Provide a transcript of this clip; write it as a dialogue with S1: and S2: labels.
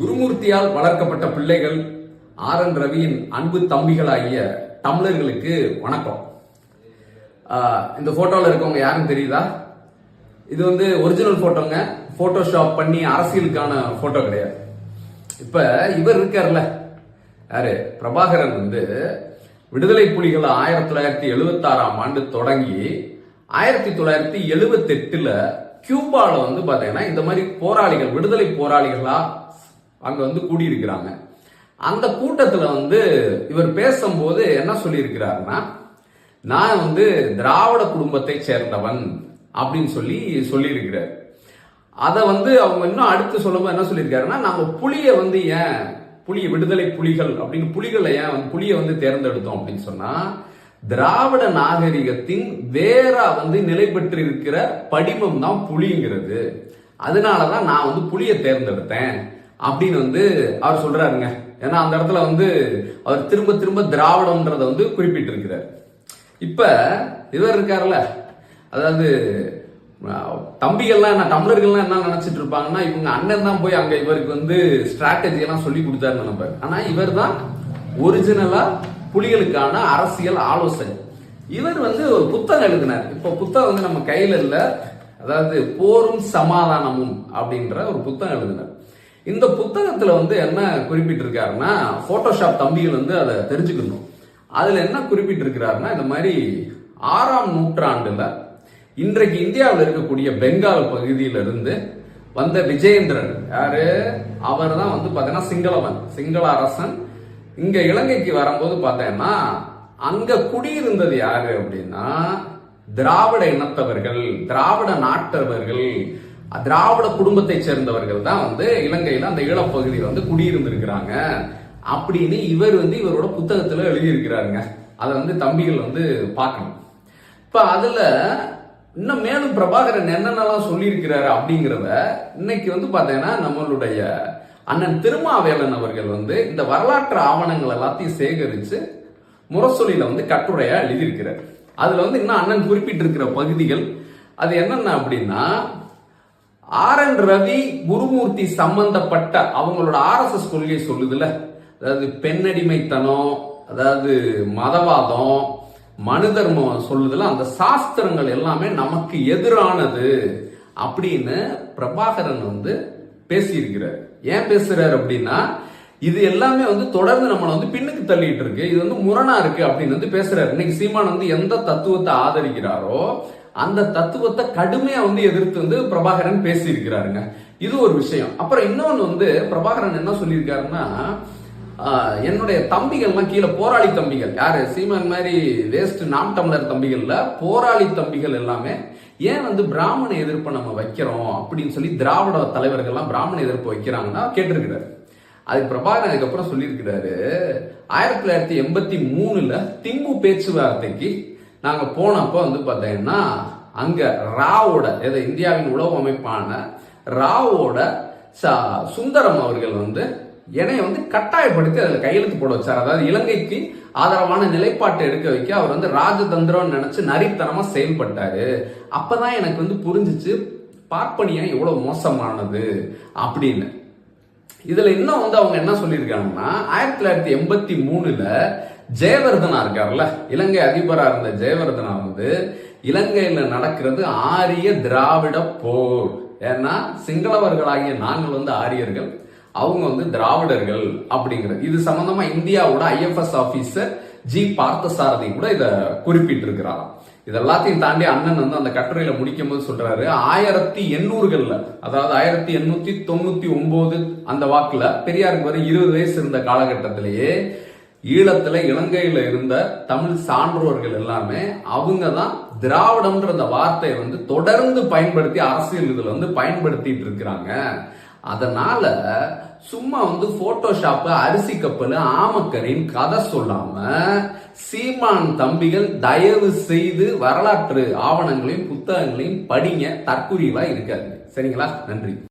S1: குருமூர்த்தியால் வளர்க்கப்பட்ட பிள்ளைகள் R N ரவியின் அன்பு தம்பிகளாகிய தமிழர்களுக்கு வணக்கம். இந்த ஃபோட்டோவில் இருக்கவங்க யாரும் தெரியுதா? இது வந்து ஒரிஜினல் போட்டோங்க. போட்டோஷாப் பண்ணி அரசியலுக்கான போட்டோ கிடையாது. இப்ப இவர் இருக்கார்ல. யாரு? பிரபாகரன் வந்து விடுதலை புலிகள் ஆயிரத்தி தொள்ளாயிரத்தி எழுபத்தி ஆறாம் ஆண்டு தொடங்கி ஆயிரத்தி தொள்ளாயிரத்தி எழுபத்தி எட்டுல வந்து பார்த்தீங்கன்னா இந்த மாதிரி போராளிகள் விடுதலை போராளிகளாக அங்கே வந்து கூடியிருக்கிறாங்க. அந்த கூட்டத்தில் வந்து இவர் பேசும்போது என்ன சொல்லியிருக்கிறாருன்னா நான் வந்து திராவிட குடும்பத்தை சேர்ந்தவன் அப்படின்னு சொல்லி சொல்லியிருக்கிறார். அதை வந்து அவங்க இன்னும் அடுத்து சொல்லும்போது என்ன சொல்லியிருக்காருன்னா நம்ம புலியை வந்து ஏன் புலிய விடுதலை புலிகள் அப்படின்னு புலிகளை ஏன் வந்து புலியை வந்து தேர்ந்தெடுத்தோம் அப்படின்னு சொன்னா திராவிட நாகரிகத்தின் வேரா வந்து நிலை பெற்று இருக்கிற படிமம் தான் புலிங்கிறது. அதனாலதான் நான் வந்து புலியை தேர்ந்தெடுத்தேன். அப்படின்னு வந்து அவர் சொல்றாருங்க. ஏன்னா அந்த இடத்துல வந்து அவர் திரும்ப திரும்ப திராவிடம்ன்றத வந்து குறிப்பிட்டிருக்கிறார். இப்ப இவர் இருக்காருல்ல அதாவது தம்பிகள்லாம் என்ன தமிழர்கள்லாம் என்ன நினைச்சிட்டு இருப்பாங்கன்னா இவங்க அண்ணன் தான் போய் அங்க இவருக்கு வந்து ஸ்ட்ராட்டஜி எல்லாம் சொல்லி கொடுத்தாருன்னு நினைப்பாரு. ஆனா இவர் தான் ஒரிஜினலா புலிகளுக்கான அரசியல் ஆலோசனை இவர் வந்து ஒரு புத்தகம் எழுதினார். இப்ப புத்தகம் வந்து நம்ம கையில இல்ல. அதாவது போரும் சமாதானமும் அப்படின்ற ஒரு புத்தகம் எழுதினார். இந்த புத்தகத்துல வந்து என்ன குறிப்பிட்டிருக்காருன்னா போட்டோஷாப் தம்பிகள் வந்து அதை தெரிஞ்சுக்கணும். அதுல என்ன குறிப்பிட்டிருக்கிறாருன்னா இந்த மாதிரி ஆறாம் நூற்றாண்டுல இன்றைக்கு இந்தியாவில் இருக்கக்கூடிய பெங்கால் பகுதியிலிருந்து வந்த விஜயேந்திரன். யாரு? அவர் தான் வந்து பார்த்தீங்கன்னா சிங்களவன் சிங்கள அரசன். இங்க இலங்கைக்கு வரும்போது பார்த்தேன்னா அங்க குடியிருந்தது யாரு அப்படின்னா திராவிட இனத்தவர்கள் திராவிட நாட்டவர்கள் திராவிட குடும்பத்தை சேர்ந்தவர்கள் தான் வந்து இலங்கையில அந்த ஈழப்பகுதியில் வந்து குடியிருந்திருக்கிறாங்க. அப்படின்னு இவர் வந்து இவரோட புத்தகத்துல எழுதியிருக்கிறாருங்க. அதை வந்து தம்பிகள் வந்து பார்க்கணும். இப்ப அதுல இன்னும் மேலும் பிரபாகரன் என்னென்னலாம் சொல்லியிருக்கிறாரு அப்படிங்கிறத இன்னைக்கு வந்து பார்த்தீங்கன்னா நம்மளுடைய அண்ணன் திருமாவேலன் அவர்கள் வந்து இந்த வரலாற்று ஆவணங்கள் எல்லாத்தையும் சேகரித்து முரசொலியில் வந்து கட்டுரையாக எழுதியிருக்கிறார். அதில் வந்து இன்னும் அண்ணன் குறிப்பிட்டிருக்கிற பகுதிகள். அது என்னென்ன அப்படின்னா ஆர் என் ரவி குருமூர்த்தி சம்பந்தப்பட்ட அவங்களோட ஆர்எஸ்எஸ் கொள்கை சொல்லுதுல அதாவது பெண்ணடிமைத்தனம் அதாவது மதவாதம் மனு தர்மம் சொல்லுதுல அந்த சாஸ்திரங்கள் எல்லாமே நமக்கு எதிரானது அப்படின்னு பிரபாகரன் வந்து பேசியிருக்கிறார். ஏன் பேசுறாரு அப்படின்னா இது எல்லாமே வந்து தொடர்ந்து நம்மளை வந்து பின்னுக்கு தள்ளிட்டு இருக்கு. இது வந்து முரணா இருக்கு அப்படின்னு வந்து பேசுறாரு. இன்னைக்கு சீமான் வந்து எந்த தத்துவத்தை ஆதரிக்கிறாரோ அந்த தத்துவத்தை கடுமையா வந்து எதிர்த்து வந்து பிரபாகரன் பேசியிருக்கிறாருங்க. இது ஒரு விஷயம். அப்புறம் இன்னொன்று வந்து பிரபாகரன் என்ன சொல்லியிருக்காருன்னா என்னுடைய தம்பிகள்லாம் கீழே போராளி தம்பிகள். யாரு? சீமான் மாதிரி வேஸ்ட் நாம் தமிழர் தம்பிகள்ல போராளி தம்பிகள் எல்லாமே ஏன் வந்து பிராமண எதிர்ப்பை நம்ம வைக்கிறோம் அப்படின்னு சொல்லி திராவிட தலைவர்கள்லாம் பிராமண எதிர்ப்பு வைக்கிறாங்கன்னா கேட்டிருக்கிறாரு. அதுக்கு பிரபாகரன் அதுக்கப்புறம் சொல்லியிருக்கிறாரு ஆயிரத்தி தொள்ளாயிரத்தி எண்பத்தி மூணுல திம்பு பேச்சுவார்த்தைக்கு நாங்கள் போனப்போ வந்து பார்த்தீங்கன்னா அங்கே ராவோட எது இந்தியாவின் உளவு அமைப்பான ராவோட ச- சுந்தரம் அவர்கள் வந்து என்னைய வந்து கட்டாயப்படுத்தி அதில் கையெழுத்து போட வச்சார். அதாவது இலங்கைக்கு ஆதரவான நிலைப்பாட்டை எடுக்க வைக்க அவர் வந்து ராஜதந்திரம்னு நினச்சி நரித்தனமாக செயல்பட்டார். அப்போ தான் எனக்கு வந்து புரிஞ்சிச்சு பார்ப்பனியம் எவ்வளோ மோசமானது அப்படின்னு. இதில் இன்னும் வந்து அவங்க என்ன சொல்லியிருக்காங்கன்னா ஆயிரத்தி தொள்ளாயிரத்தி எண்பத்தி மூணில் ஜெயவர்தனா இருக்கார்ல இலங்கை அதிபரா இருந்த ஜெயவர்தனா வந்து இலங்கையில நடக்கிறது ஆரிய திராவிட போர். ஏன்னா சிங்களவர்களாகிய நாங்கள் வந்து ஆரியர்கள் அவங்க வந்து திராவிடர்கள் அப்படிங்கிறது. இது சம்பந்தமா இந்தியாவோட ஐஎஃப்எஸ் ஆபீசர் ஜி பார்த்தசாரதி கூட இதை குறிப்பிட்டிருக்கிறார் இது எல்லாத்தையும் தாண்டி அண்ணன் வந்து அந்த கட்டுரையில முடிக்கும் போது சொல்றாரு ஆயிரத்தி எண்ணூறுகள்ல அதாவது ஆயிரத்தி எண்ணூத்தி தொண்ணூத்தி ஒன்பது அந்த வாக்குல பெரியாருக்கு வரை இருபது வயசு இருந்த காலகட்டத்திலேயே ஈழத்துல இலங்கையில இருந்த தமிழ் சான்றோர்கள் எல்லாமே அவங்க தான் திராவிடம்ன்ற அந்த வார்த்தையை வந்து தொடர்ந்து பயன்படுத்தி அரசியல் இதுல வந்து பயன்படுத்திட்டு இருக்கிறாங்க. அதனால சும்மா வந்து போட்டோஷாப்பு அரிசி கப்பல் ஆமக்கரின் கதை சொல்லாம சீமான் தம்பிகள் தயவு செய்து வரலாற்று ஆவணங்களையும் புத்தகங்களையும் படிங்க தற்குறிவா இருக்காது சரிங்களா? நன்றி.